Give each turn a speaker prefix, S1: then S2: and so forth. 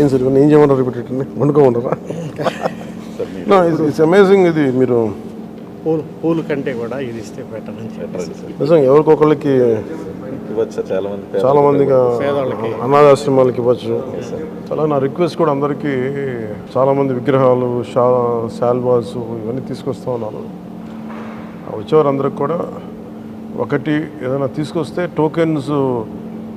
S1: ఏం సార్ ఇవన్నీ ఏం చేయమంటారు రిపీటెడ్ని వండుకోమంటారా? ఇట్స్ అమేజింగ్ ఇది మీరు.
S2: పూలు పూలు కంటే కూడా ఇది ఇస్తే బెటర్ అని చెప్పేసి.
S1: నిజంగా ఎవరికొకళ్ళకి
S3: ఇవ్వచ్చు చాలా మంది
S1: చాలా మందిగా. అనాథాశ్రమాలకి ఇవ్వచ్చు. చాలా నా రిక్వెస్ట్ కూడా అందరికీ చాలా మంది విగ్రహాలు షా శాల్వాస్ ఇవన్నీ తీసుకొస్తా ఉన్నారు ఆ వచ్చేవారందరికి కూడా ఒకటి ఏదైనా తీసుకొస్తే టోకెన్స్